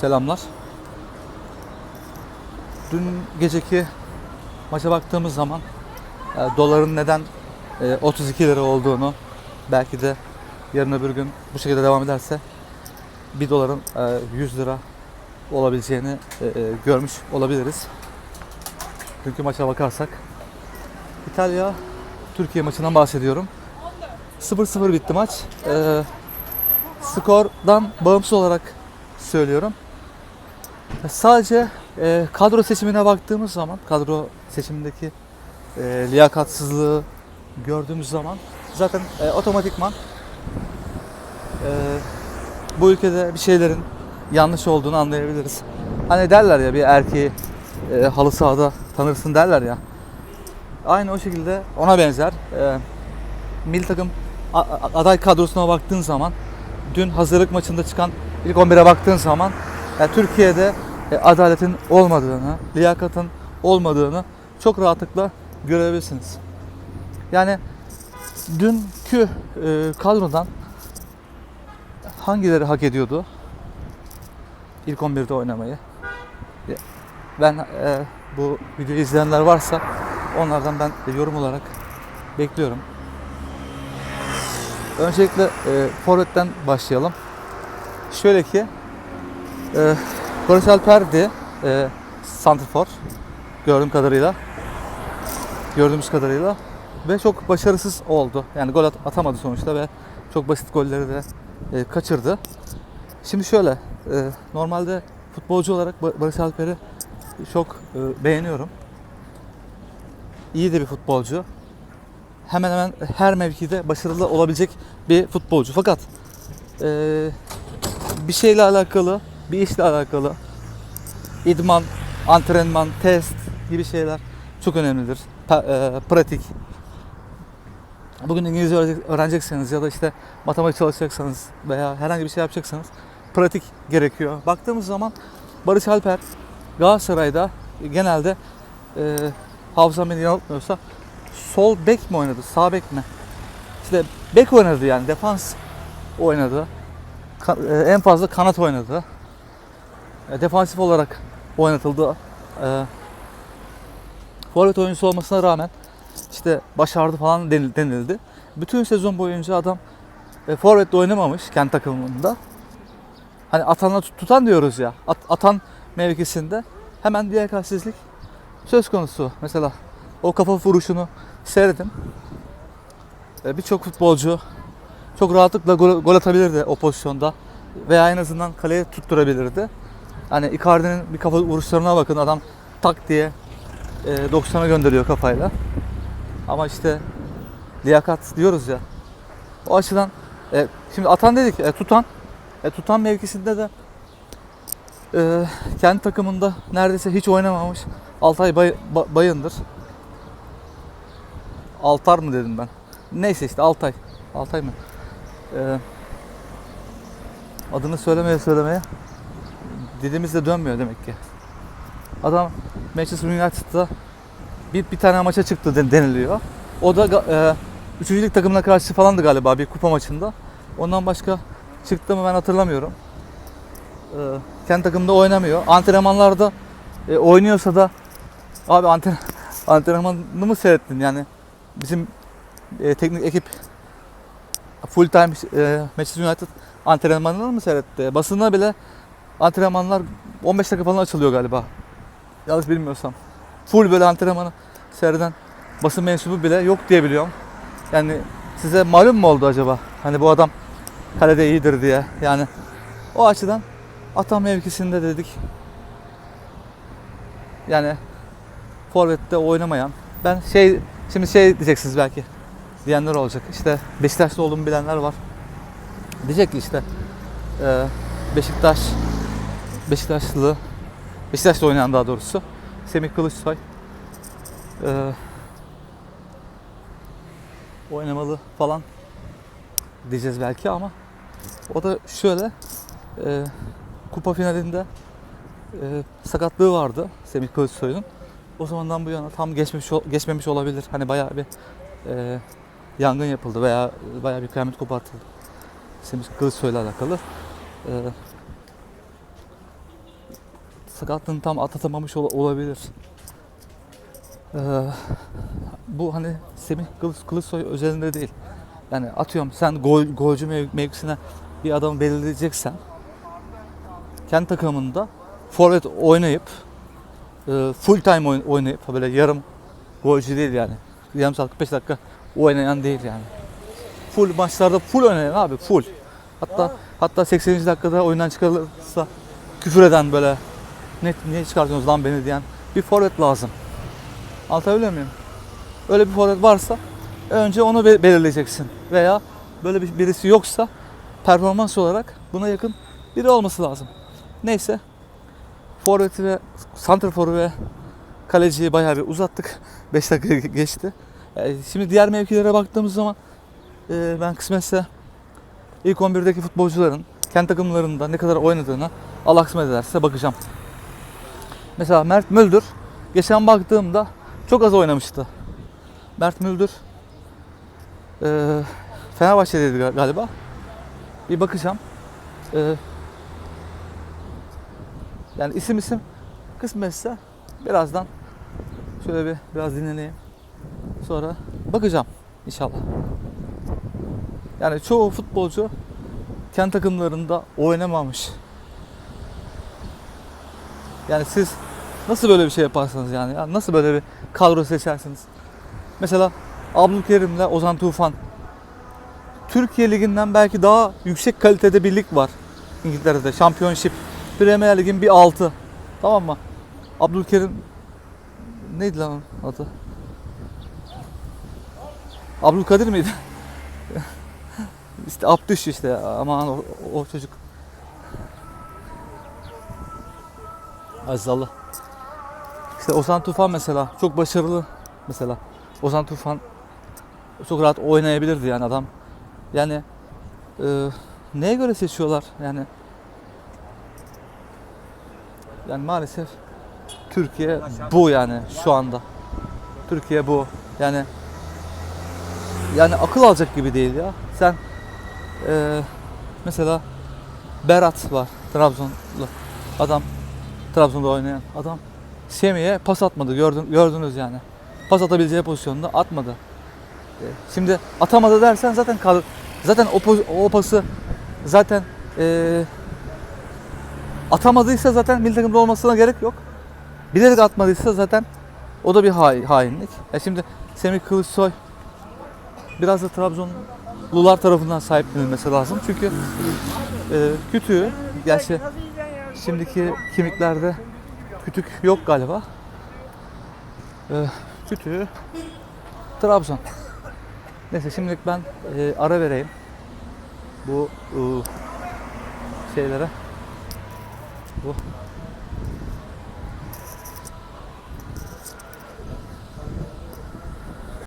Selamlar. Dün geceki maça baktığımız zaman e, doların neden e, 32 lira olduğunu belki de yarın öbür gün bu şekilde devam ederse 1 doların e, 100 lira olabileceğini e, e, görmüş olabiliriz. Dünkü maça bakarsak İtalya Türkiye maçından bahsediyorum. 0-0 bitti maç. E, skordan bağımsız olarak söylüyorum. Sadece e, kadro seçimine baktığımız zaman, kadro seçimindeki e, liyakatsızlığı gördüğümüz zaman zaten e, otomatikman e, bu ülkede bir şeylerin yanlış olduğunu anlayabiliriz. Hani derler ya bir erkeği e, halı sahada tanırsın derler ya. Aynı o şekilde ona benzer. E, milli takım aday kadrosuna baktığın zaman dün hazırlık maçında çıkan ilk 11'e baktığın zaman ya Türkiye'de e, adaletin olmadığını, liyakatın olmadığını çok rahatlıkla görebilirsiniz. Yani dünkü e, kadrodan hangileri hak ediyordu ilk 11'de oynamayı? Ya, Ben e, bu videoyu izleyenler varsa onlardan ben yorum olarak bekliyorum. Öncelikle e, forvetten başlayalım. Şöyle ki e, Barış Alper'di e, Santrfor gördüğüm kadarıyla. Gördüğümüz kadarıyla ve çok başarısız oldu. Yani gol at- atamadı sonuçta ve çok basit golleri de e, kaçırdı. Şimdi şöyle e, normalde futbolcu olarak Ba- Barış Alper'i çok e, beğeniyorum. İyi de bir futbolcu. Hemen hemen her mevkide başarılı olabilecek bir futbolcu. Fakat e, bir şeyle alakalı, bir işle alakalı idman, antrenman, test gibi şeyler çok önemlidir. Pa- e, pratik. Bugün İngilizce öğrenecek- öğrenecekseniz ya da işte matematik çalışacaksanız veya herhangi bir şey yapacaksanız pratik gerekiyor. Baktığımız zaman Barış Alper Galatasaray'da genelde e, hafızam beni yanıltmıyorsa sol bek mi oynadı, sağ bek mi? İşte bek oynadı yani defans oynadı. Ka- e, en fazla kanat oynadı. E, defansif olarak oynatıldı. E, forvet oyuncusu olmasına rağmen işte başardı falan denil- denildi. Bütün sezon boyunca adam e, forvetle oynamamış kendi takımında. Hani atanla tut- tutan diyoruz ya. At- atan mevkisinde hemen diyakatsizlik söz konusu. Mesela o kafa vuruşunu seyredim. E, Birçok futbolcu çok rahatlıkla gol, gol atabilirdi o pozisyonda. Veya en azından kaleye tutturabilirdi. Hani Icardi'nin bir kafa vuruşlarına bakın adam tak diye e, 90'a gönderiyor kafayla. Ama işte liyakat diyoruz ya. O açıdan e, şimdi atan dedik e, tutan e, tutan mevkisinde de e, kendi takımında neredeyse hiç oynamamış Altay Bay, Ba- Bayındır. Altar mı dedim ben? Neyse işte Altay. Altay mı? E, adını söylemeye söylemeye dilimiz de dönmüyor demek ki. Adam Manchester United'da bir, bir tane maça çıktı den- deniliyor. O da e, üçüncülük takımına karşı falandı galiba bir kupa maçında. Ondan başka çıktı mı ben hatırlamıyorum. E, kendi takımda oynamıyor. Antrenmanlarda e, oynuyorsa da abi antren antrenmanını mı seyrettin yani bizim e, teknik ekip full time e, Manchester United antrenmanını mı seyretti? Basında bile antrenmanlar 15 dakika falan açılıyor galiba. Yanlış bilmiyorsam. Full böyle antrenmanı seyreden basın mensubu bile yok diye biliyorum. Yani size malum mu oldu acaba? Hani bu adam kalede iyidir diye. Yani o açıdan atan mevkisinde dedik. Yani forvette oynamayan. Ben şey şimdi şey diyeceksiniz belki diyenler olacak. İşte Beşiktaşlı olduğumu bilenler var. Diyecek ki işte Beşiktaş Beşiktaşlı Beşiktaş'ta oynayan daha doğrusu Semih Kılıçsoy e, oynamalı falan diyeceğiz belki ama o da şöyle e, kupa finalinde e, sakatlığı vardı Semih Kılıçsoy'un. O zamandan bu yana tam geçmiş geçmemiş olabilir. Hani bayağı bir e, yangın yapıldı veya bayağı bir kıyamet kopartıldı. Semih Kılıçsoy'la alakalı. E, sakatlığını tam atlatamamış ol- olabilir. Ee, bu hani Semih Kılıç, Kılıçsoy özelinde değil. Yani atıyorum sen gol, golcü mev- mevkisine bir adamı belirleyeceksen kendi takımında forvet oynayıp e, full time oyn- oynayıp böyle yarım golcü değil yani. Yarım saat 45 dakika oynayan değil yani. Full maçlarda full oynayan abi full. Hatta hatta 80. dakikada oyundan çıkarılırsa küfür eden böyle ne niye çıkartıyorsunuz lan beni diyen bir forvet lazım. Anlatabiliyor muyum? Öyle bir forvet varsa önce onu be- belirleyeceksin. Veya böyle bir birisi yoksa performans olarak buna yakın biri olması lazım. Neyse forveti ve santrforu ve kaleciyi bayağı bir uzattık. 5 dakika geçti. E, Şimdi diğer mevkilere baktığımız zaman e, ben kısmetse ilk 11'deki futbolcuların kendi takımlarında ne kadar oynadığına Allah kısmet ederse bakacağım. Mesela Mert Müldür geçen baktığımda çok az oynamıştı. Mert Müldür e, Fenerbahçe'deydi ga- galiba. Bir bakacağım. E, yani isim isim kısmetse birazdan şöyle bir biraz dinleneyim. Sonra bakacağım inşallah. Yani çoğu futbolcu kendi takımlarında oynamamış. Yani siz nasıl böyle bir şey yaparsınız yani? Ya nasıl böyle bir kadro seçersiniz? Mesela Abdülkerim'le Ozan Tufan. Türkiye Ligi'nden belki daha yüksek kalitede bir lig var İngiltere'de. Championship. Premier Lig'in bir altı. Tamam mı? Abdülkerim neydi lan onun adı? Abdülkadir miydi? işte Abdüş işte aman o, o çocuk. Azizallah. İşte Ozan Tufan mesela çok başarılı mesela. Ozan Tufan çok rahat oynayabilirdi yani adam. Yani e, neye göre seçiyorlar yani? Yani maalesef Türkiye bu yani şu anda. Türkiye bu. Yani yani akıl alacak gibi değil ya. Sen e, mesela Berat var Trabzonlu adam Trabzon'da oynayan adam Semih'e pas atmadı gördün, gördünüz yani. Pas atabileceği pozisyonda atmadı. E, Şimdi atamadı dersen zaten kal zaten o, o pası zaten e, atamadıysa zaten milli takımda olmasına gerek yok. Bilerek atmadıysa zaten o da bir hai- hainlik. Ya şimdi Semih Kılıçsoy biraz da Trabzonlular tarafından sahiplenilmesi lazım. Çünkü e, kütüğü, gerçi şimdiki kimiklerde kütük yok galiba. E, kütüğü Trabzon. Neyse şimdilik ben e, ara vereyim. Bu e, şeylere. Bu